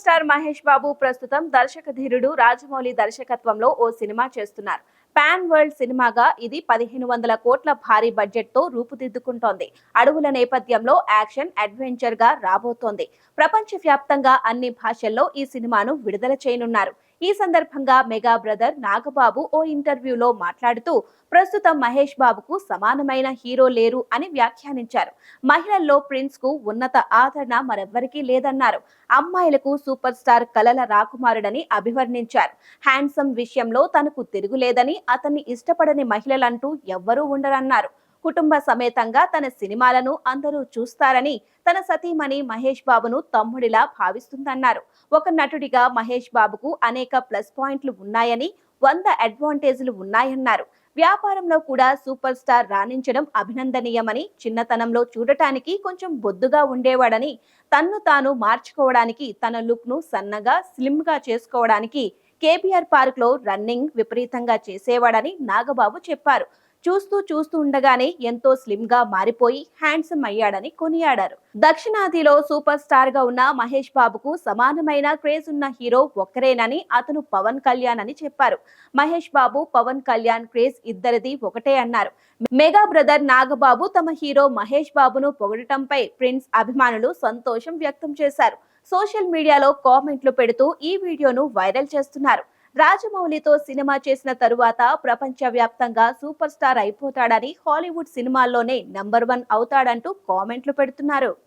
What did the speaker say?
Star Mahesh Babu ప్రస్తుతం దర్శక ధీరుడు రాజమౌళి దర్శకత్వంలో ఓ సినిమా చేస్తున్నారు. పాన్ వరల్డ్ సినిమాగా ఇది పదిహేను వందల కోట్ల భారీ బడ్జెట్తో రూపుదిద్దుకుంటోంది. అడవుల నేపథ్యంలో యాక్షన్ అడ్వెంచర్గా రాబోతోంది. ప్రపంచ వ్యాప్తంగా అన్ని భాషల్లో ఈ సినిమాను విడుదల చేయనున్నారు. ఈ సందర్భంగా మెగా బ్రదర్ నాగబాబు ఓ ఇంటర్వ్యూలో మాట్లాడుతూ ప్రస్తుతం మహేష్ బాబుకు సమానమైన హీరో లేరు అని వ్యాఖ్యానించారు. మహిళల్లో ప్రిన్స్కు ఉన్నత ఆదరణ మరెవ్వరికీ లేదన్నారు. అమ్మాయిలకు సూపర్ స్టార్ కలల రాకుమారుడని అభివర్ణించారు. హ్యాండ్సమ్ విషయంలో తనకు తిరుగులేదని అతన్ని ఇష్టపడని మహిళలంటూ ఎవ్వరూ ఉండరన్నారు. కుటుంబ సమేతంగా తన సినిమాలను అందరూ చూస్తారని తన సతీమణి మహేష్ బాబును తమ్ముడిలా భావిస్తుందన్నారు. ఒక నటుడిగా మహేష్ బాబుకు అనేక ప్లస్ పాయింట్లు ఉన్నాయని వంద అడ్వాంటేజ్లు ఉన్నాయన్నారు. వ్యాపారంలో కూడా సూపర్ స్టార్ రాణించడం అభినందనీయమని చిన్నతనంలో చూడటానికి కొంచెం బొద్దుగా ఉండేవాడని తన్ను తాను మార్చుకోవడానికి తన లుక్ను సన్నగా స్లిమ్గా చేసుకోవడానికి కేబీఆర్ పార్క్లో రన్నింగ్ విపరీతంగా చేసేవాడని నాగబాబు చెప్పారు. చూస్తూ చూస్తూ ఉండగానే ఎంతో స్లిమ్గా మారిపోయి హ్యాండ్సమ్ అయ్యాడని కొనియాడారు. దక్షిణాదిలో సూపర్ స్టార్గా ఉన్న మహేష్ బాబుకు సమానమైన క్రేజ్ ఉన్న హీరో ఒక్కరేనని అతను పవన్ కళ్యాణ్ అని చెప్పారు. మహేష్ బాబు పవన్ కళ్యాణ్ క్రేజ్ ఇద్దరిది ఒకటే అన్నారు. మెగా బ్రదర్ నాగబాబు తమ హీరో మహేష్ బాబును పొగడటంపై ప్రిన్స్ అభిమానులు సంతోషం వ్యక్తం చేశారు. సోషల్ మీడియాలో కామెంట్లు పెడుతూ ఈ వీడియోను వైరల్ చేస్తున్నారు. రాజమౌళితో సినిమా చేసిన తరువాత ప్రపంచ వ్యాప్తంగా సూపర్ స్టార్ అయిపోతాడని హాలీవుడ్ సినిమాల్లోనే నంబర్ వన్ అవుతాడంటూ కామెంట్లు పెడుతున్నారు.